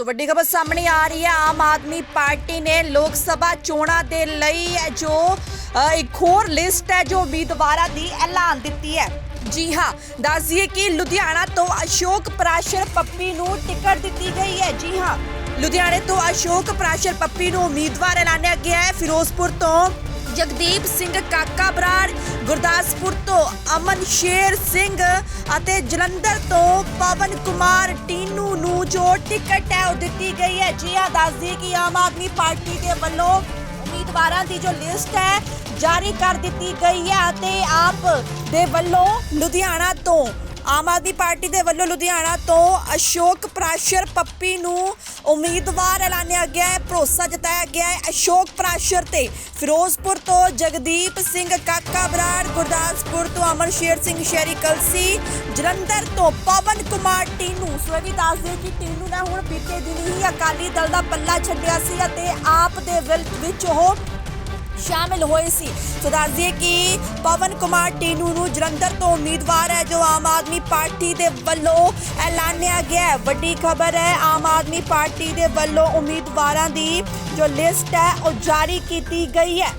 ਸੋ ਵੱਡੀ ਖਬਰ ਸਾਹਮਣੇ ਆ ਰਹੀ ਹੈ। ਆਮ ਆਦਮੀ ਪਾਰਟੀ ਨੇ ਲੋਕ ਸਭਾ ਚੋਣਾਂ ਦੇ ਲਈ ਜੋ ਇੱਕ ਹੋਰ ਲਿਸਟ ਹੈ ਜੋ ਉਮੀਦਵਾਰਾਂ ਦੀ ਐਲਾਨ ਦਿੱਤੀ ਹੈ। ਜੀ ਹਾਂ, ਦੱਸ ਕਿ ਲੁਧਿਆਣਾ ਤੋਂ ਅਸ਼ੋਕ ਪ੍ਰਾਸ਼ਰ ਪੱਪੀ ਨੂੰ ਟਿਕਟ ਦਿੱਤੀ ਗਈ ਹੈ। ਜੀ ਹਾਂ, ਲੁਧਿਆਣੇ ਤੋਂ ਅਸ਼ੋਕ ਪ੍ਰਾਸ਼ਰ ਪੱਪੀ ਨੂੰ ਉਮੀਦਵਾਰ ਐਲਾਨਿਆ ਗਿਆ ਹੈ। ਫਿਰੋਜ਼ਪੁਰ ਤੋਂ ਜਗਦੀਪ ਸਿੰਘ ਕਾਕਾ ਬਰਾੜ, ਗੁਰਦਾਸਪੁਰ ਤੋਂ ਅਮਨ ਸ਼ੇਰ ਸਿੰਘ ਅਤੇ ਜਲੰਧਰ ਤੋਂ ਪਵਨ ਕੁਮਾਰ ਟੀਨੂ ਨੂੰ ਟਿਕਟ ਹੈ, ਉਹ ਦਿੱਤੀ ਗਈ ਹੈ। ਜੀ ਹਾਂ ਦੱਸਦੀ ਕਿ ਆਮ ਆਦਮੀ ਪਾਰਟੀ ਦੇ ਵੱਲੋਂ ਉਮੀਦਵਾਰਾਂ ਦੀ ਜੋ ਲਿਸਟ ਹੈ, ਜਾਰੀ ਕਰ ਦਿੱਤੀ ਗਈ ਹੈ ਅਤੇ ਆਪ ਦੇ ਵੱਲੋਂ ਲੁਧਿਆਣਾ ਤੋਂ ਆਮ ਆਦਮੀ ਪਾਰਟੀ ਦੇ ਵੱਲੋਂ ਲੁਧਿਆਣਾ ਤੋਂ ਅਸ਼ੋਕ ਪ੍ਰਾਸ਼ਰ ਪੱਪੀ ਨੂੰ ਉਮੀਦਵਾਰ ਐਲਾਨਿਆ ਗਿਆ ਹੈ, ਭਰੋਸਾ ਜਤਾਇਆ ਗਿਆ ਹੈ ਅਸ਼ੋਕ ਪ੍ਰਾਸ਼ਰ ਤੇ। ਫਿਰੋਜ਼ਪੁਰ ਤੋਂ ਜਗਦੀਪ ਸਿੰਘ ਕਾਕਾ ਬਰਾੜ, ਗੁਰਦਾਸਪੁਰ ਤੋਂ ਅਮਨ ਸ਼ੇਰ ਸਿੰਘ ਸ਼ਹਿਰੀ ਕਲਸੀ, ਜਲੰਧਰ ਤੋਂ ਪਵਨ ਕੁਮਾਰ ਟੀਨੂ। ਸੋ ਇਹ ਵੀ ਦੱਸ ਦੇ ਕਿ ਟੀਨੂ ਨੇ ਹੁਣ ਬੀਤੇ ਦਿਨ ਹੀ ਅਕਾਲੀ ਦਲ ਦਾ ਪੱਲਾ ਛੱਡਿਆ ਸੀ ਅਤੇ ਆਪ ਦੇ ਵਿਲ- ਵਿੱਚ ਉਹ ਸ਼ਾਮਿਲ ਹੋਏ ਸੀ। ਸੋ ਦੱਸ ਦਈਏ ਕਿ ਪਵਨ ਕੁਮਾਰ ਟੀਨੂ ਨੂੰ ਜਲੰਧਰ ਤੋਂ ਉਮੀਦਵਾਰ ਹੈ, ਜੋ ਆਮ ਆਦਮੀ ਪਾਰਟੀ ਦੇ ਵੱਲੋਂ ਐਲਾਨਿਆ ਗਿਆ ਹੈ। ਵੱਡੀ ਖਬਰ ਹੈ, ਆਮ ਆਦਮੀ ਪਾਰਟੀ ਦੇ ਵੱਲੋਂ ਉਮੀਦਵਾਰਾਂ ਦੀ ਜੋ ਲਿਸਟ ਹੈ, ਉਹ ਜਾਰੀ ਕੀਤੀ ਗਈ ਹੈ।